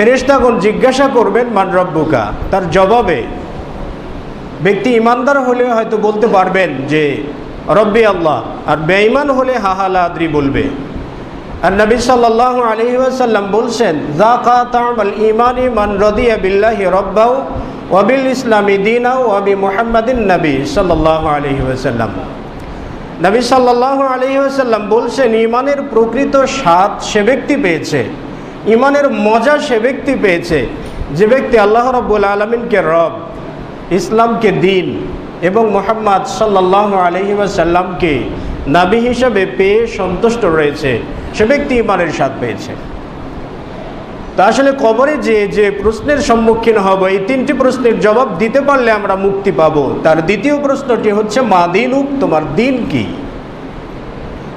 ফেরেশতাগণ জিজ্ঞাসা করবেন, মান রব্বুকা? তার জবাবে, ব্যক্তি ইমানদার হলে হয়তো বলতে পারবেন যে, রব্বি আল্লাহ। আর বেঈমান হলে হাহালা আদ্রি বলবে। আর নবী সাল্লাহ আলহি ওয়াসাল্লাম বলছেন জাকাতাল ইমানি মান রদিয়া বিল্লাহি রব্বাউ ওয়াবিল ইসলামী দিনাউ ওয়াবি মুহাম্মাদিন নবী সাল্লাহ আলহি ওয়াসাল্লাম। নবী সাল্লাহ আলহি ওয়াসাল্লাম বলছেন ইমানের প্রকৃত স্বাদ সে ব্যক্তি পেয়েছে। ইমানের মজা সে ব্যক্তি পেয়েছে। যে ব্যক্তি আল্লাহ রব্বুল আলমিনকে রব, ইসলামকে দিন এবং মোহাম্মদ সাল্লাহ আলহি ওয়াসাল্লামকে নাবি হিসাবে পেয়ে সন্তুষ্ট রয়েছে, সে ব্যক্তি ইমানের স্বাদ পেয়েছে। তা আসলে কবরে যে যে প্রশ্নের সম্মুখীন হব, এই তিনটি প্রশ্নের জবাব দিতে পারলে আমরা মুক্তি পাব। তার দ্বিতীয় প্রশ্নটি হচ্ছে, মা দিনুক, তোমার দিন কি?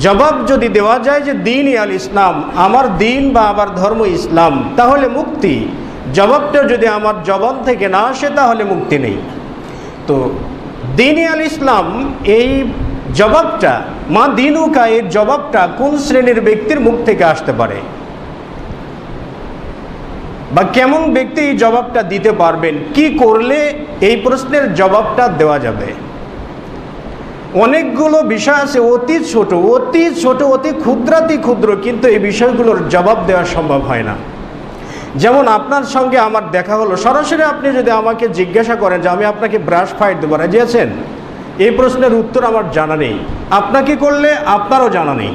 জবাব যদি দেওয়া যায় যে দিন আল ইসলাম, আমার দিন বা আমার ধর্ম ইসলাম, তাহলে মুক্তি। জবাবটা যদি আমার জবান থেকে না আসে, তাহলে মুক্তি নেই। তো দিন আল ইসলাম, এই জবাবটা, মা দিনুকা এর জবাবটা কোন শ্রেণির ব্যক্তির মুখ থেকে আসতে পারে? বা কেমন ব্যক্তি এই জবাবটা দিতে পারবেন? কি করলে এই প্রশ্নের জবাবটা দেওয়া যাবে? অনেকগুলো বিষয় আছে, অতি ছোট অতি ছোট, অতি ক্ষুদ্রাতি ক্ষুদ্র, কিন্তু এই বিষয়গুলোর জবাব দেওয়া সম্ভব হয় না। যেমন আপনার সঙ্গে আমার দেখা হলো, সরাসরি আপনি যদি আমাকে জিজ্ঞাসা করেন যে আমি আপনাকে ব্রাশ ফাইট দেবো রাজিয়েছেন এই প্রশ্নের উত্তর আমার জানা নেই। আপনাকে করলে আপনারও জানা নেই।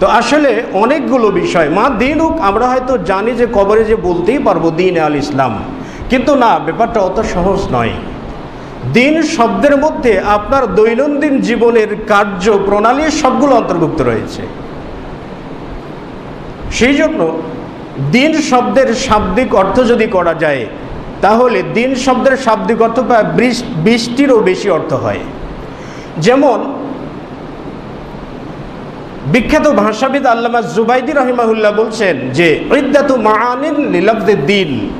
তো আসলে অনেকগুলো বিষয়, মা দিন হোক, আমরা হয়তো জানি যে কবরে যে বলতেই পারব দিন আল ইসলাম, কিন্তু না, ব্যাপারটা অত সহজ নয়। দিন শব্দের মধ্যে আপনার দৈনন্দিন জীবনের কার্য প্রণালী সবগুলো অন্তর্ভুক্ত রয়েছে। সেই জন্য দিন শব্দের শাব্দিক অর্থ যদি করা যায়, তাহলে দিন শব্দের শাব্দিক অর্থ প্রায় বৃষ্টিরও বেশি অর্থ হয়। যেমন, বিখ্যাত ভাষাবিদ আল্লামা জুবাইদি রহিমাহুল্লাহ বলছেন যে ঐদ্যাতু মাহানিন লীলব্দে দিন।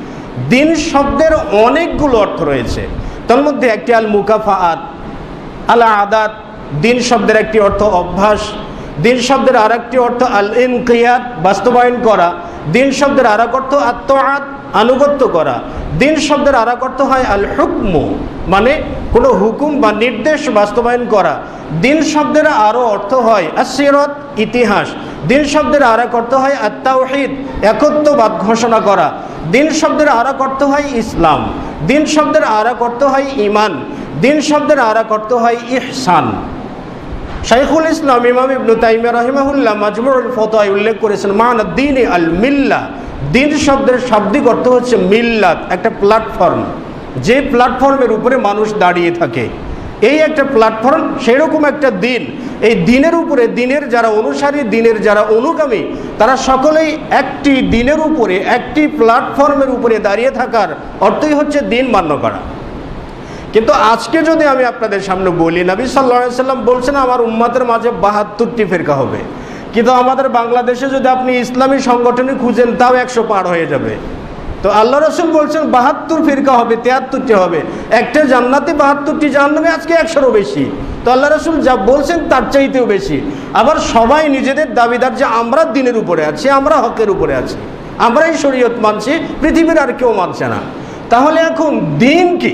দিন শব্দের অনেকগুলো অর্থ রয়েছে। তার মধ্যে একটি আল মুকাফা মুকাফাত আলা আদাত দিন শব্দের একটি অর্থ অভ্যাস, দিন শব্দের আর একটি অর্থ আল ইনকিয়াত বাস্তবায়ন করা, দিন শব্দের আর এক অর্থ আত্মআত আনুগত্য করা। দিন শব্দের আর এক অর্থ হয় আল হুকম মানে কোনো হুকুম বা নির্দেশ বাস্তবায়ন করা। দিন শব্দের আরও অর্থ হয় আসিরত ইতিহাস। দিন শব্দের আর এক অর্থ হয় আত্মাউহিদ একত্ববাদ ঘোষণা করা। দিন শব্দের আর অর্থ হয় ইসলাম, দিন শব্দের আর অর্থ হয় ইমান দিন শব্দের আর অর্থ হয় ইহসান। শাইখুল ইসলাম ইমাম ইবনু তাইমিয়া রহিমাহুল্লাহ মাজমুরুল ফতোয় উল্লেখ করেছেন, মান দিন আল মিল্লা দিন শব্দের শাব্দিক অর্থ হচ্ছে মিল্লাত, একটা প্ল্যাটফর্ম যে প্ল্যাটফর্মের উপরে মানুষ দাঁড়িয়ে থাকে। এই একটা প্ল্যাটফর্ম সেরকম একটা দিন এই দিনের উপরে, দিনের যারা অনুসারী, দিনের যারা অনুগামী, তারা সকলেই একটি দিনের উপরে, একটি প্ল্যাটফর্মের উপরে দাঁড়িয়ে থাকার অর্থই হচ্ছে দিন মান্য করা। কিন্তু আজকে যদি আমি আপনাদের সামনে বলি, নবী সাল্লা সাল্লাম বলছেন, আমার উম্মাদের মাঝে বাহাত্তরটি ফেরকা হবে। কিন্তু আমাদের বাংলাদেশে যদি আপনি ইসলামী সংগঠনে খুঁজেন, তাও একশো পার হয়ে যাবে। তো আল্লাহ রসুল বলছেন, বাহাত্তর ফিরকা হবে, তিয়াত্তরটি হবে। একটা জান্নাতে বাহাত্তরটি জাহান্নামে আজকে একশোরও বেশি। তো আল্লাহ রসুল যা বলছেন তার চাইতেও বেশি। আবার সবাই নিজেদের দাবিদার যে আমরা দিনের উপরে আছি, আমরা হকের উপরে আছি, আমরাই শরীয়ত মানছি, পৃথিবীর আর কেউ মানছে না। তাহলে এখন দিন কি?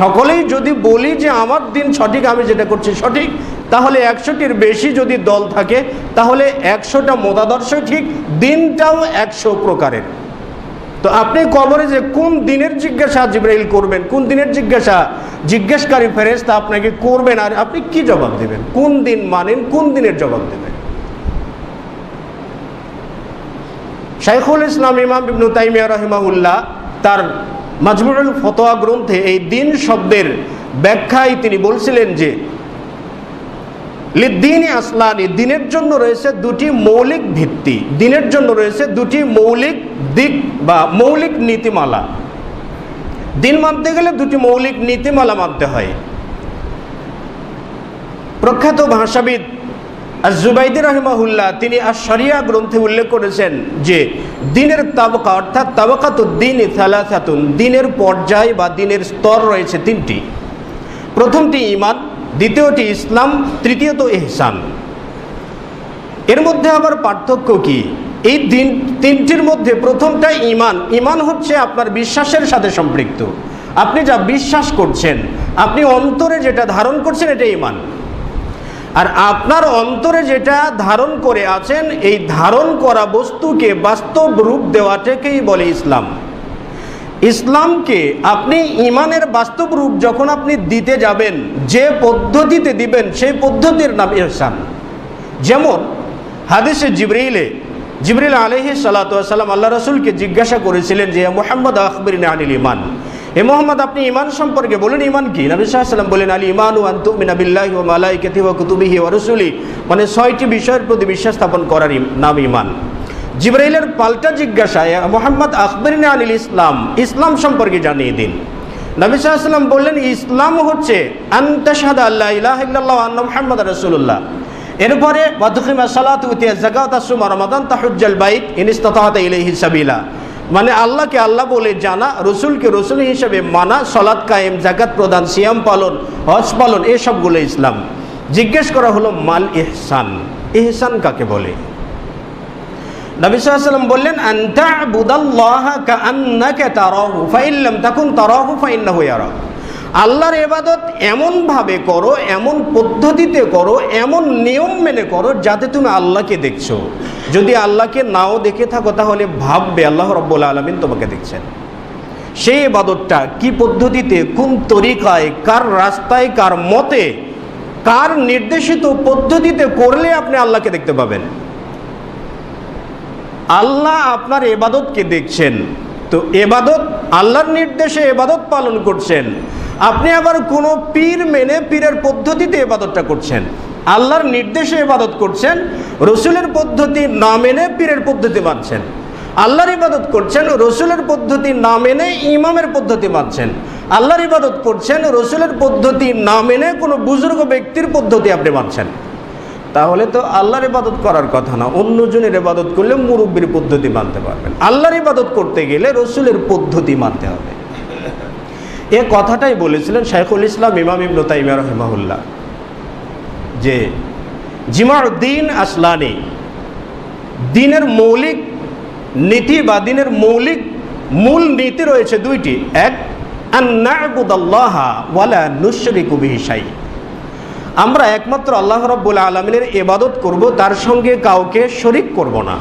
সকলেই যদি বলি যে আমার দিন সঠিক, আমি যেটা করছি সঠিক, তাহলে একশোটির বেশি যদি দল থাকে, তাহলে একশোটা মতাদর্শ ঠিক, দিনটাও একশো প্রকারের। তো আপনি কবরে যে কোন দিনের জিজ্ঞাসা জিব্রাইল করবেন, কোন দিনের জিজ্ঞাসা জিজ্ঞাসকারী ফেরেস্তা আপনাকে করবেন, আর আপনি কি জবাব দেবেন? কোন দিন মানেন, কোন দিনের জবাব দেবেন? শাইখুল ইসলাম, ইমাম ইবনু তাইমিয়া রহিমাহুল্লাহ তার মাজমুরুল ফতোয়া গ্রন্থে এই দিন শব্দের ব্যাখ্যায় তিনি বলছিলেন যে দিনই আসলানি দিনের জন্য রয়েছে দুটি মৌলিক ভিত্তি। দিনের জন্য রয়েছে দুটি মৌলিক দিক বা মৌলিক নীতিমালা। দিন মানতে গেলে দুটি মৌলিক নীতিমালা মানতে হয়। প্রখ্যাত ভাষাবিদ জুবাইদি রহমাহুল্লাহ, তিনি আর শরিয়া গ্রন্থে উল্লেখ করেছেন যে, দিনের তাবকা অর্থাৎ তাবকাত দিন থালাথাতুন দিনের পর্যায় বা দিনের স্তর রয়েছে তিনটি। প্রথমটি ইমান দ্বিতীয়টি ইসলাম, তৃতীয়ত এহসান। এর মধ্যে আবার পার্থক্য কি? এই দিন তিনটির মধ্যে প্রথমটা ইমান ইমান হচ্ছে আপনার বিশ্বাসের সাথে সম্পৃক্ত। আপনি যা বিশ্বাস করছেন, আপনি অন্তরে যেটা ধারণ করছেন এটা ইমান আর আপনার অন্তরে যেটা ধারণ করে আছেন, এই ধারণ করা বস্তুকে বাস্তব রূপ দেওয়াটাকেই বলে ইসলাম। ইসলামকে আপনি ইমানের বাস্তব রূপ যখন আপনি দিতে যাবেন, যে পদ্ধতিতে দিবেন, সেই পদ্ধতির নাম ইহসান। যেমন হাদিসে জিবরিলে, জিবরিল আলহি সাল্লাম আল্লাহ রসুলকে জিজ্ঞাসা করেছিলেন যে মোহাম্মদ আখবরিন আনিল ইমান এ মোহাম্মদ, আপনি ইমান সম্পর্কে বলুন ইমান কি? নবী সাল্লাম বলেন, আলী ইমান ও আন্তুমিনাবিল্লাহি ও মালাইকাতি ও কুতুবিহি ও রসুলি। মানে ছয়টি বিষয়ের প্রতি বিশ্বাস স্থাপন করার নাম ইমান জিব্রাইলের পাল্টা জিজ্ঞাসায় মোহাম্মদ আখবরিন আনিল ইসলাম ইসলাম সম্পর্কে জানিয়ে দিন। নবী বললেন, ইসলাম হচ্ছে আল্লাহ এরপরে সালাত মানে আল্লাহকে আল্লাহ বলে জানা, রসুলকে রসুল হিসেবে মানা সলাৎ কায়েম জাকাত প্রদান, সিয়াম পালন, হজ পালন, এসবগুলো ইসলাম। জিজ্ঞেস করা হলো, মাল ইহসান? ইহসান কাকে বলে? ফাইন্নাহু ইয়ারাক আল্লাহর ইবাদত এমনভাবে করো, এমন পদ্ধতিতে করো, এমন নিয়ম মেনে করো যাতে তুমি আল্লাহকে দেখছ। যদি আল্লাহকে নাও দেখে থাকো, তাহলে ভাববে আল্লাহ রব্বুল আলমিন তোমাকে দেখছেন। সেই এবাদতটা কি পদ্ধতিতে, কোন তরিকায়, কার রাস্তায়, কার মতে, কার নির্দেশিত পদ্ধতিতে করলে আপনি আল্লাহকে দেখতে পাবেন? আল্লাহ আপনার এবাদতকে দেখছেন। তো এবাদত আল্লাহর নির্দেশে এবাদত পালন করছেন। আপনি আবার কোনো পীর মেনে পীরের পদ্ধতিতে এবাদতটা করছেন। আল্লাহর নির্দেশে এবাদত করছেন, রসুলের পদ্ধতি না মেনে পীরের পদ্ধতি মানছেন। আল্লাহর ইবাদত করছেন, রসুলের পদ্ধতি না মেনে ইমামের পদ্ধতি মানছেন। আল্লাহর ইবাদত করছেন, রসুলের পদ্ধতি না মেনে কোনো বুজুর্গ ব্যক্তির পদ্ধতি আপনি মানছেন। তাহলে তো আল্লাহর ইবাদত করার কথা না, অন্যজনের ইবাদত করলে মুরব্বীর পদ্ধতি মানতে পারবেন। আল্লাহর ইবাদত করতে গেলে রসুলের পদ্ধতি মানতে হবে। এ কথাটাই বলেছিলেন শাইখুল ইসলাম ইমাম ইবনু তাইমিয়া রহমাহুল্লাহ যে, জিমাউদ্দিন আসলানি দিনের মৌলিক নীতি বা দিনের মৌলিক মূল নীতি রয়েছে দুইটি। এক আন্নাবুদাল্লাহ ওয়ালা নুশরিকু বিহি শাই আমরা একমাত্র আল্লাহ রব্বুল আলমিনের এবাদত করব, তার সঙ্গে কাউকে শরিক করব না।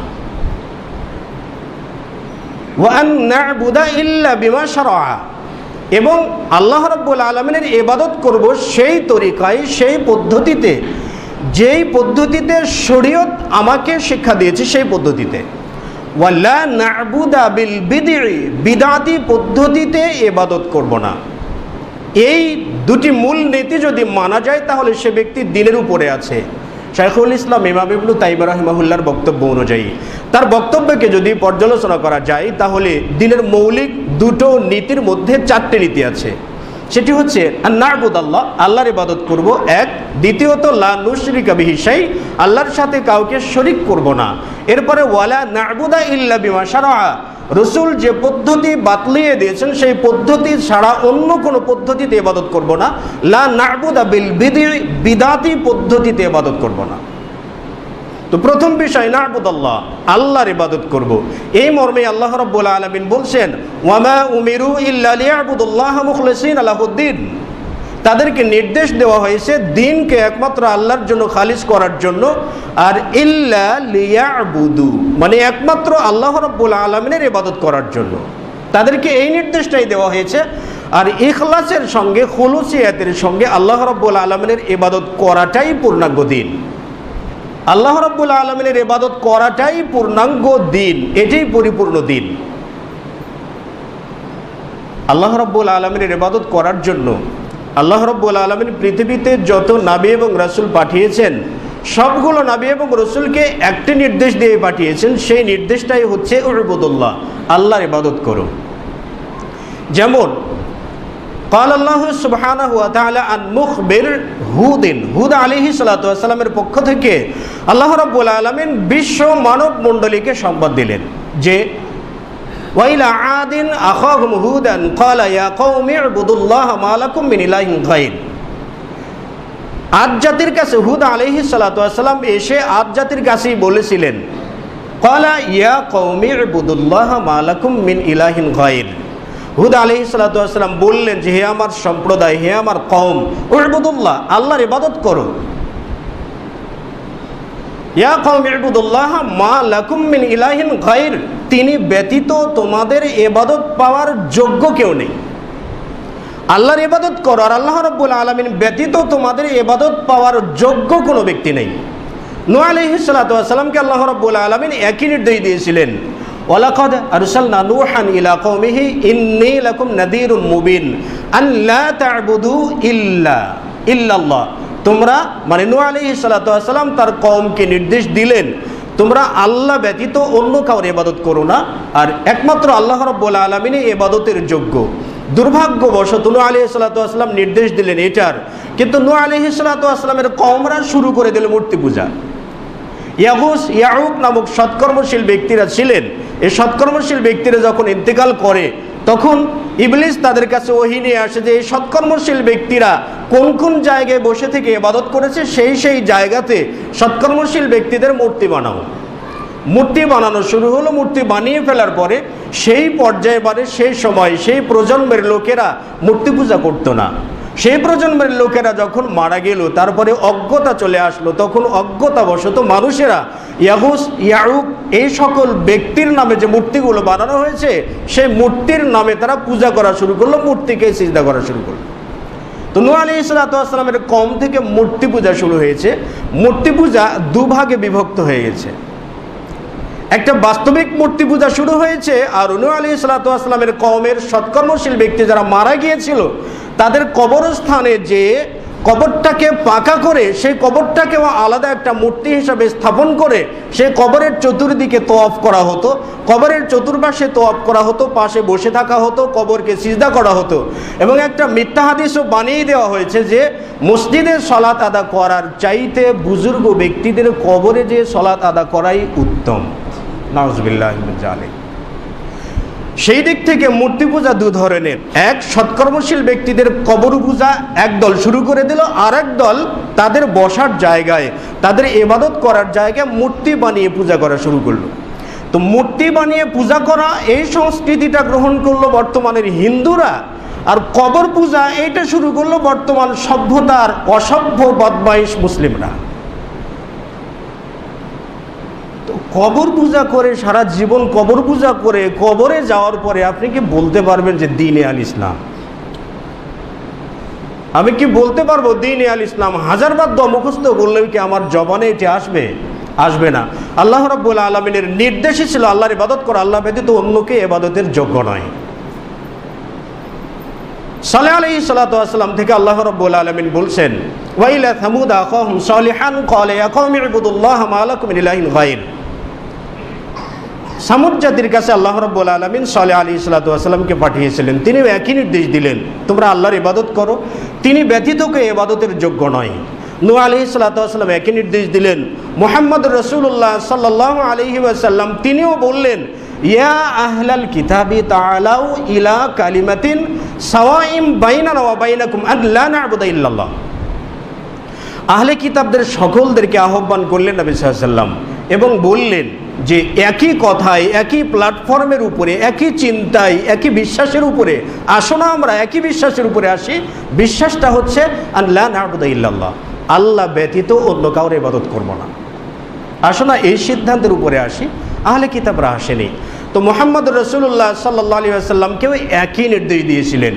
এবং আল্লাহ রব্বুল আলমিনের এবাদত করব সেই তরিকায়, সেই পদ্ধতিতে, যেই পদ্ধতিতে শরীয়ত আমাকে শিক্ষা দিয়েছে সেই পদ্ধতিতে। বিদাতি পদ্ধতিতে এবাদত করব না। এই দুটি মূল নীতি যদি মানা যায়, তাহলে সে ব্যক্তি দিনের উপরে আছে। শাইখুল ইসলাম ইমাম ইবনু তাইবা রহিমাহুল্লার বক্তব্য অনুযায়ী, তার বক্তব্যকে যদি পর্যালোচনা করা যায়, তাহলে দিনের মৌলিক দুটো নীতির মধ্যে চারটে নীতি আছে। সেটি হচ্ছে নারবুদ আল্লাহ, আল্লাহর ইবাদত করব, এক। দ্বিতীয়ত, লা নুশরিকা বিহিসাই আল্লাহর সাথে কাউকে শরিক করব না। এরপরে, ওয়ালা নারবুদা ইল্লা বিমা সারা রসুল যে পদ্ধতি বাতলিয়ে দিয়েছেন, সেই পদ্ধতি ছাড়া অন্য কোনো পদ্ধতিতে ইবাদত করব না। লা নাবুদা বিল বিদি বিদাতি পদ্ধতিতে ইবাদত করব না। তো প্রথম বিষয় না আল্লাহ আল্লাহর ইবাদত করব। এই মর্মে আল্লাহ রব্বুল আলমিন বলছেন ওয়ামা উমিরু ইল্লা লিয়াবুদুল্লাহ মুখলিসিন আলাহুদ্দিন তাদেরকে নির্দেশ দেওয়া হয়েছে দিনকে একমাত্র আল্লাহর জন্য খালিজ করার জন্য, আর ইল্লা লিয়াবুদু মানে একমাত্র আল্লাহ রব্বুল আলমিনের ইবাদত করার জন্য। তাদেরকে এই নির্দেশটাই দেওয়া হয়েছে, আর ইখলাসের সঙ্গে, খুলুসিয়াতের সঙ্গে আল্লাহ রব্বুল আলমিনের ইবাদত করাটাই পূর্ণাঙ্গ দিন। আল্লাহ রব্বুল আলমিনের ইবাদত করাটাই পূর্ণাঙ্গ দিন, এটাই পরিপূর্ণ দিন। আল্লাহ রব্বুল আলমিনের ইবাদত করার জন্য আল্লাহ রব্বুল আলমিন পৃথিবীতে যত নাবি এবং রাসুল পাঠিয়েছেন, সবগুলো নাবি এবং রসুলকে একটি নির্দেশ দিয়ে পাঠিয়েছেন, সেই নির্দেশটাই হচ্ছে উরবুদুল্লাহ আল্লাহর ইবাদত করো। যেমন কাল আল্লাহ সুবাহানা হুয়া তাহলে আন হুদিন, হুদ আলিহি সালাতামের পক্ষ থেকে আল্লাহ রব্বুল আলমিন বিশ্ব মানব মণ্ডলীকে সংবাদ দিলেন যে ওয়াইলা আদিন আখাহুম হুদান ক্বালা ইয়া কওমি ইবুদুল্লাহ মা লাকুম মিন ইলাহিন গায়র। আদ জাতির কাছে হুদ আলাইহি সাল্লাম এসে আদ জাতির কাছেই বলেছিলেন কলা ইয়া কৌমি বুদুল্লাহ মালাকুম মিন ইলাহিন গাইর হুদ আলি সালাতাম বললেন যে, হে আমার সম্প্রদায়, হে আমার কম উরবুদুল্লাহ আল্লাহর ইবাদত করো। ইয়া কৌম ইবুদুল্লাহ মা লাকুম মিন ইলাহিন গাইর তিনি ব্যতীত তোমাদের এবাদত পাওয়ার যোগ্য কেউ নেই। আল্লাহর ইবাদত করো আর আল্লাহ রব্বুল আলমিন ব্যতীত তোমাদের এবাদত পাওয়ার যোগ্য কোনো ব্যক্তি নেই। নো আলহি সালাতামকে আল্লাহ রব্বুল আলমিন একই নির্দেশ দিয়েছিলেন। ওয়ালাকাদ আরসালনা নূহান ইলা কওমিহি ইন্নী লাকুম নাদীরুম মুবিন আন লা তা'বুদু ইল্লা, ইল্লাল্লাহ। তোমরা মানে নু আলাইহিস সালাতু তার কমকে নির্দেশ দিলেন, তোমরা আল্লাহ ব্যতীত অন্য কাউর ইবাদত করো না, আর একমাত্র আল্লাহ রাব্বুল আলামিনই এবাদতের যোগ্য। দুর্ভাগ্যবশত নু আলাইহিস সালাতু ওয়াসালাম নির্দেশ দিলেন এটার, কিন্তু নূহ আলাইহিস সালাতু ওয়াসালামের কওমরা শুরু করে দিল মূর্তি পূজা। ইয়াগুস ইয়াউক নামক সৎকর্মশীল ব্যক্তিরা ছিলেন, এই সৎকর্মশীল ব্যক্তিরা যখন ইন্তেকাল করে তখন ইবলিস তাদের কাছে ওহি নিয়ে আসে যে, এই সৎকর্মশীল ব্যক্তিরা কোন কোন জায়গায় বসে থেকে ইবাদত করেছে? সেই সেই জায়গাতে সৎকর্মশীল ব্যক্তিদের মূর্তি বানাও। মূর্তি বানানো শুরু হলো, মূর্তি বানিয়ে ফেলার পরে সেই পর্যায়ে বারে, সেই সময়, সেই প্রজন্মের লোকেরা মূর্তি পূজা করতো না। সেই প্রজন্মের লোকেরা যখন মারা গেল, তারপরে অজ্ঞতা চলে আসলো, তখন অজ্ঞতাবশত মানুষেরা ইয়াহুস ইয়াউক, এই সকল ব্যক্তির নামে যে মূর্তিগুলো বানানো হয়েছে, সেই মূর্তির নামে তারা পূজা করা শুরু করল, মূর্তিকে চিন্তা করা শুরু করল। তো নূ আলী ইসলাতামের কম থেকে মূর্তি পূজা শুরু হয়েছে। মূর্তি পূজা দুভাগে বিভক্ত হয়ে গেছে। একটা বাস্তবিক মূর্তি পূজা শুরু হয়েছে, আর নূ আলী ইসলাতামের কমের সৎকর্মশীল ব্যক্তি যারা মারা গিয়েছিল তাদের কবরস্থানে যে কবরটাকে পাকা করে, সেই কবরটাকেও আলাদা একটা মূর্তি হিসাবে স্থাপন করে, সেই কবরের চতুর্দিকে তোয়াফ করা হতো। কবরের চতুর্পাশে তোয়াফ করা হতো, পাশে বসে থাকা হতো, কবরকে সিজদা করা হতো। এবং একটা মিথ্যা হাদিসও বানিয়ে দেওয়া হয়েছে যে, মসজিদে সলাৎ আদা করার চাইতে বুজুর্গ ব্যক্তিদের কবরে যে সলাৎ আদা করাই উত্তম। নজবিল্লাহ জালে সেই দিক থেকে মূর্তি পূজা দু ধরনের। এক সৎকর্মশীল ব্যক্তিদের কবর পূজা একদল শুরু করে দিল আর দল তাদের বসার জায়গায়, তাদের এবাদত করার জায়গায় মূর্তি বানিয়ে পূজা করা শুরু করল। তো মূর্তি বানিয়ে পূজা করা, এই সংস্কৃতিটা গ্রহণ করল বর্তমানের হিন্দুরা, আর কবর পূজা এইটা শুরু করল বর্তমান সভ্যতার অসভ্য বদমাইশ মুসলিমরা। কবর পূজা করে, সারা জীবন কবর পূজা করে, কবরে যাওয়ার পরে আপনি কি বলতে পারবেন যে দিন আল ইসলাম? আমি কি বলতে পারব দিন আল ইসলাম? হাজারবার দ মুখস্থ করলেও কি আমার জবানে এটি আসবে? আসবে না। আল্লাহ রব্বুল আলমিনের নির্দেশই ছিল আল্লাহর ইবাদত করা। আল্লাহ ব্যতীত অন্যকে এবাদতের যোগ্য নয়। সালে আলী সালাতাম থেকে আল্লাহ রব্বুল আলমিন বলছেন, ওয়াইলা থামুদ আখহম সালিহান কলে আখম ইবুদুল্লাহ মালাকুম ইলাহিন গাইর সামুদ জাতির কাছে আল্লাহ রব্বুল আলমিন সালে আলী সাল্লাতামকে পাঠিয়েছিলেন। তিনিও একই নির্দেশ দিলেন, তোমরা আল্লাহর ইবাদত করো। তিনি ব্যতীতকে এবাদতের যোগ্য নয়। নু আলি সাল্লাতাম একই নির্দেশ দিলেন, মোহাম্মদ রসুল্লাহ সাল্লাহ আলহি ওয়াসাল্লাম তিনিও বললেন, ইয়া আহলাল কিতাবি তালাউ ইলা কালিমাতিন সাওয়াইম বাইনা ওয়া বাইনাকুম আল্লা না'বুদা ইল্লাল্লাহ। আহলে কিতাবদের সকলদেরকে আহ্বান করলেন নবী সাল্লাম এবং বললেন যে একই কথায়, একই প্ল্যাটফর্মের উপরে, একই চিন্তায়, একই বিশ্বাসের উপরে, আসো না আমরা, একই বিশ্বাসের উপরে আসি, বিশ্বাসটা হচ্ছে আল্লাহ আল্লাহ ব্যতীত অন্য কাউর ইবাদত করব না। আসো না, এই সিদ্ধান্তের উপরে আসি, আহলে কিতাবরা আসেনি। তো মোহাম্মদ রসুল্লাহ সাল্লাহ আলী আসাল্লামকেও একই নির্দেশ দিয়েছিলেন।